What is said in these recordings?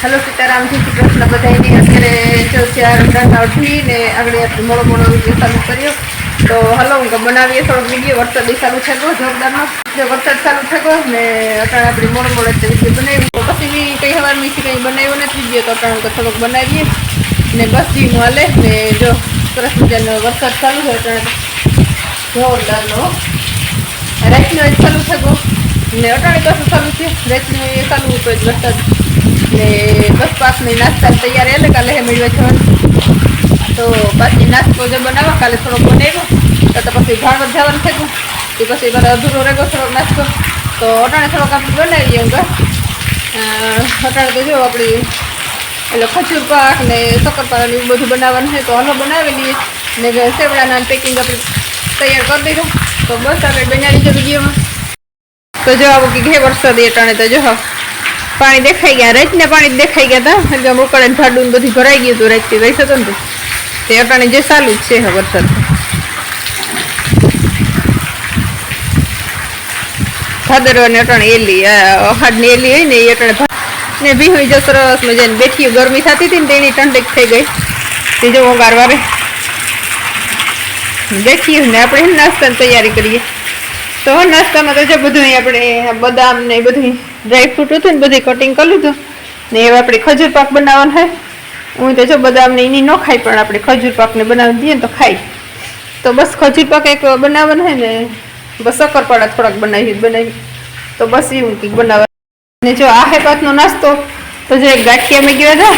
Hello Sitaram જય શ્રી કૃષ્ણ બધાની અત્યારે જો ચાર ઉંડાના અઢી ને આગળ મોડો મોડો વીડિયો ચાલુ કર્યો. તો હલો, હું બનાવીએ થોડોક વીડિયો. વરસાદ ચાલુ થયો જોરદારનો જે વરસાદ ચાલુ થયો ને અટાણે આપણે મોડો મોડો વીડિયો બનાવ્યું. પછી બી કંઈ હવાર મીઠી કંઈ બનાવ્યો નથી ગયો તો તો થોડોક બનાવીએ. ને બસ જીનું હાલે. ને જો સરસ મજાનો વરસાદ ચાલુ થયો તો જોરદારનો. રાતનો ચાલુ થયો. ને અટાણે કશું ચાલુ છે? રાતનું એ ચાલુ જ વરસાદ. ને બસ પાસની નાસ્તા તૈયાર એટલે કાલે હે મેળવે છે તો બાકી નાસ્તો જે બનાવવા કાલે થોડોક બનાવ્યો તો પછી ભાણવત જવાનું થયું એ પછી મારે અધૂરો રહેગો થોડોક નાસ્તો તો અટાણે થોડોક આપણે બનાવીએ એમ અટાણે તો જો આપણી એટલે ખજૂર પાક ને શક્કરપારા ને એવું બધું બનાવવાનું છે તો હલો બનાવી લઈએ ને સેવડાના પેકિંગ આપણે તૈયાર કરી દીધું તો બસ આપણે બનાવી દીધું વિડીયોમાં તો જો આવું કે ઘે વરસાદ એ અટાણે તો જો પાણી દેખાઈ ગયા, રાતના પાણી દેખાઈ ગયા હતા એટલે મોકળે ઠાડું ને બધું ભરાઈ ગયું હતું રાતથી. રહી શકતો ને તે? અટાણે જે ચાલુ જ છે વરસાદ. ભાદરવા ને અટાણે એલી અહાડની એલી હોય ને એ અટાણે ને ભીહું જો સરસ મજાની બેઠી ગરમી થતી હતી ને તેની ઠંડક થઈ ગઈ. તે જો ઓગારવારે બેઠી ને આપણે નાસ્તાની તૈયારી કરીએ. તો નાસ્તામાં તો જો બધું આપણે બદામ ને બધું ડ્રાયફ્રૂટ હતું ને બધી કટિંગ કરી લીધું. ને હવે આપણે ખજૂર પાક બનાવવાનો હોય હું તો જો બદામને એની ન ખાય પણ આપણે ખજૂર પાકને બનાવી દઈએ ને તો ખાય તો બસ ખજૂર પાક એક બનાવવાનો હોય ને, બસ શક્કરપાડા થોડાક બનાવી બનાવી. તો બસ એવું કંઈક બનાવવા ને જો આ હે પાકનો નાસ્તો, તો જો એક ગાંઠિયા મેં ગયા હતા.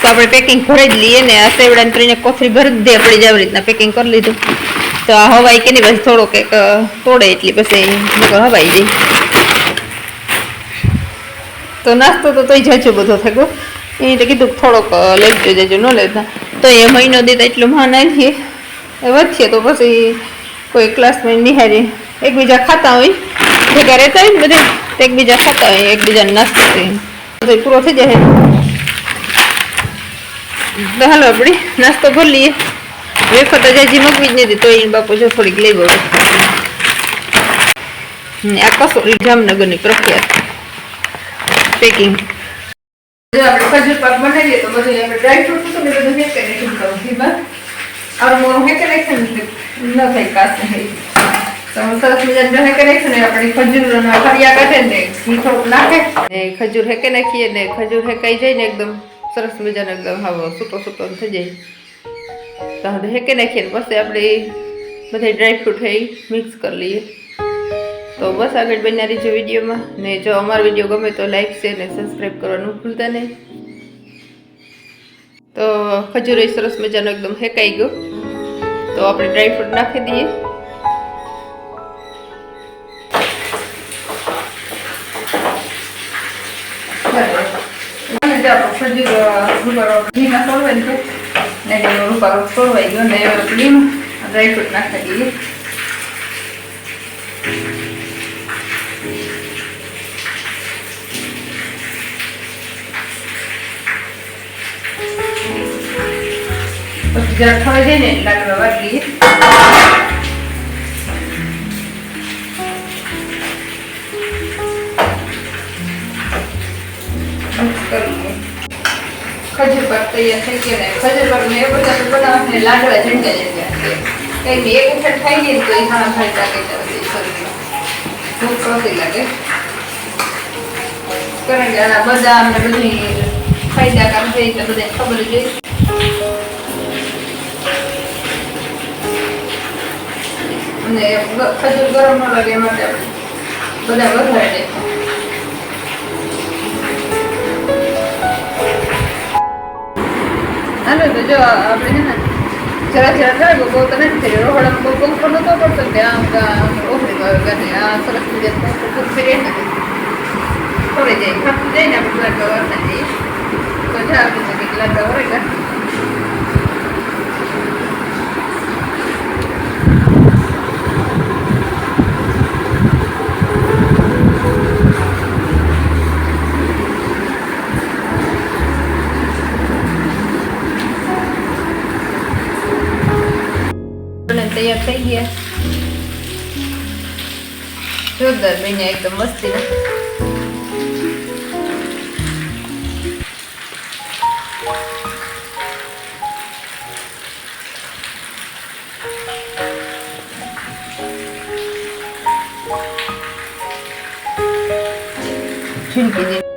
તો આપણે પેકિંગ ભરી જ લઈએ ને, આ સેવડાને ત્રણે કોથળી ભરી દે, આપણે જ આવી રીતના પેકિંગ કરી લીધું. તો આ હવાઈ કે નહીં પછી થોડો કંઈક તોડે એટલી પછી હવાઈ જાય. તો નાસ્તો તો તોય જજો બધો થયો એ તો કીધું થોડોક લેજો જજો, ન લેતા. તો એ મહિનો દેતા એટલું માં એ વધીએ તો પછી કોઈ ક્લાસમાં નિહારી એકબીજા ખાતા હોય, ભેગા રહેતા હોય ને બધે એકબીજા ખાતા હોય, એકબીજાને નાસ્તો કરી પૂરો થઈ જાય. તો હાલો આપણે નાસ્તો ભરી લઈએ. વેફર તો જાજી મૂકવી જ નથી, તો એને બાપુ જો થોડીક લઈ ગયો આ કસોરી જામનગરની પ્રખ્યાત. પેકિંગ જો આપણે ખજૂર પાક બનાવીએ તો બધું આપણે ડ્રાય ફ્રૂટ હતું ને બધું હેકે નાખ્યું કરું ઘીમાં આવું મોરું હેકે નાખ્યું ને થાય કાચ નહીં તો સરસ મજાનું હેકે કનેક્શન આપણે ખજૂર ફરિયા કાઢે ને ઘી નાખે. ને ખજૂર હેકે નાખીએ ને ખજૂર હેકાઈ જાય ને એકદમ સરસ મજાનો એકદમ હાવ સૂકો સૂકો થઈ જાય. તો હેકે નાખીએ ને પછી આપણે બધા ડ્રાયફ્રૂટ હે મિક્સ કરી લઈએ. તો બસ આગળ બન્યા રહીજો વિડીયોમાં. ને જો અમારો વીડિયો ગમે તો લાઈક શેર ને સબસ્ક્રાઈબ કરવાનું ભૂલતા નહીં. તો ખજૂર સરસ મજાનો એકદમ હેકાઈ ગયો. તો આપણે ડ્રાયફ્રૂટ નાખી દઈએ. ખજૂર રૂપારો ઘીમાં ગયો ને ડ્રાય ફ્રૂટ નાખી દઈએ. પછી જરા ખવાઈ જાય ને લાડવા વાગીએ મિક્સ કરીએ ખજૂર પાક તૈયાર થઈ ગયા ને ખજૂર પાક ને એ બધા તો બનાવવા ને લાડવા ઝંડા છે. કઈ એક વખત ખાઈ ને તો એ ઘણા ભાઈ લાગે કારણ કે આના બધા ને બધી ફાયદાકાર છે એટલે ખબર જ અને ખજૂર ગરમ ન લાગે માટે બધા વધારે હાલો, તો જો આપણે છે ને જરા જરા થાય, બહુ તો નથી થઈ રોહડામાં બહુ પણ નતો પડતો કે આમ ઓહરી ગયો આ સરસ મજા ફેરે જાય ખપતું જાય ને જઈએ. તો જા, આપણે કંઈક જોરદાર બને એકદમ મસ્તી છીણકી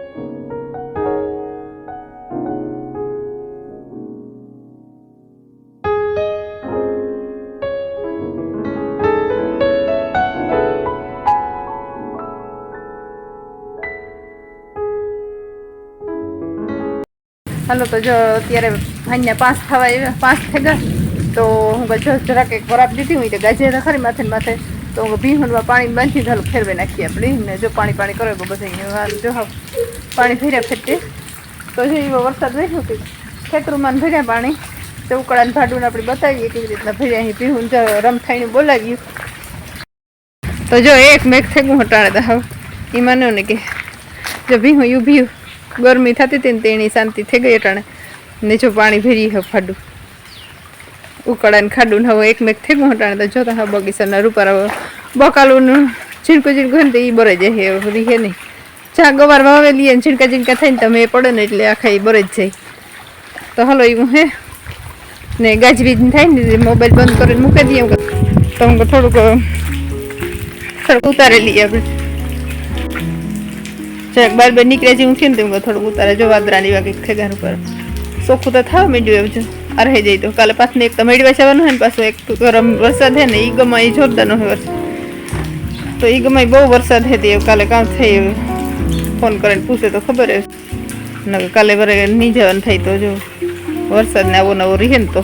હાલો તો જો અત્યારે ભાઈને પાસ થવા આવ્યા, પાંચ થઈ ગયા તો હું જો જરાક એક ખોરાક દીધી હોય તો ગાજે ખરી માથે માથે. તો હું ભીહુંડમાં પાણી બાંધી ચાલો ફેરવી નાખીએ આપણે. જો પાણી પાણી કરે બધા હાલ જો પાણી ફેર્યા ફેરતી. તો જો એવો વરસાદ વેઠ્યો કે ખેતરોમાં ભર્યા પાણી. તો ઉકળાને ભાડું આપણે બતાવીએ કેવી રીતના ભર્યા અહીં ભીહું જો રમથાઈને બોલાવ્યું તો જો એક મેઘ થેગું હટાડે તો હવે. એ માન્યો ને કે જો ભીહું યુ ભીયું ગરમી થતી હતી ને તેની શાંતિ થઈ ગઈ અટાણે. ને જો પાણી ભેરી હવે ફાડું. ઉકળાને ખાડું ને હવે એકમેક થઈ ગયું હટાણે તો જોતા હા બગીચાના રૂપાર હવે બકાલું છીણકું હોય ને તો એ બરે જાય હે બધી હે નહીં. ચા ગવાર વાવેલી છીણકા છીણકા થાય ને તમે પડે ને એટલે આખા એ બરે જ જાય. તો હલો એવું હે ને ગાજવીજ થાય ને મોબાઈલ બંધ કરીને મૂકી દઈએ તો થોડુંક થોડુંક ઉતારેલી આપણે. જરાક બાર બાર નીકળ્યા જેવું થયું ને તેમ થોડુંક ઉતારે જો વાદરાની વાગે ઠેગાર ઉપર. ચોખ્ખું તો થાવ મીડ્યું એવું છે રહી જાય તો. કાલે પાછું એક તો મેળવા જવાનું હોય ને પાછું એક ગરમ વરસાદ હે ને એ ગમાં એ જોરદારનો હોય વરસાદ. તો એ ગમાં બહુ વરસાદ હતી એવું કાલે કામ થઈ એવું ફોન કરીને પૂછે તો ખબર હે. નકર કાલે વરે નહીં જવાનું થાય તો જો. વરસાદ ને આવો નવો રહે ને તો.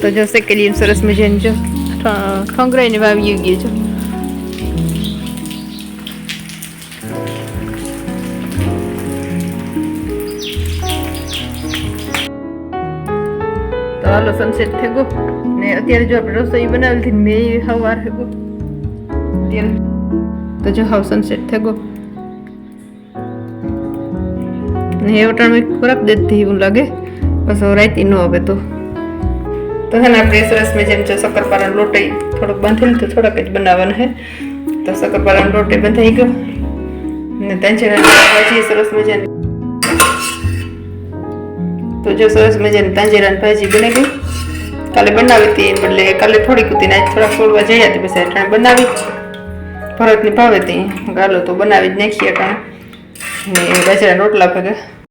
તો જો સેકેલી સરસ મજાની જો ઠંગરાઈને વાવી ગયું જો. તો હાલો સનસેટ થઈ ગયો. ને અત્યારે જો આપણે રસોઈ બનાવેલી હતી મેં સવાર થઈ ગયો. અત્યારે. તો જો હાવ સનસેટ થઈ ગયો. ને એ વટાણ મેં ખોરાક દેતી એવું લાગે. બસ રાતી ન આવે તો. તો હે ને આપણે સરસ જેમ જો શક્કરપારાનો લોટ થોડોક બાંધેલું તો થોડાક જ બનાવવાનું હે. તો શક્કરપારાનો લોટ બંધાઈ ગયો. ને તાંજેરા ભાજી સરસ મજાની. તો જો સરસ મજાની તાંજેરાની ભાજી બની ગઈ કાલે બનાવી હતી એટલે કાલે થોડીક હતી આજ થોડાક છોડવા જઈ હતી પછી અટાણે બનાવી. ભરતની ભાવે હતી. ગાલો તો બનાવી જ નાખીએ અટાણે. ને બાજરાના રોટલા ભેગા.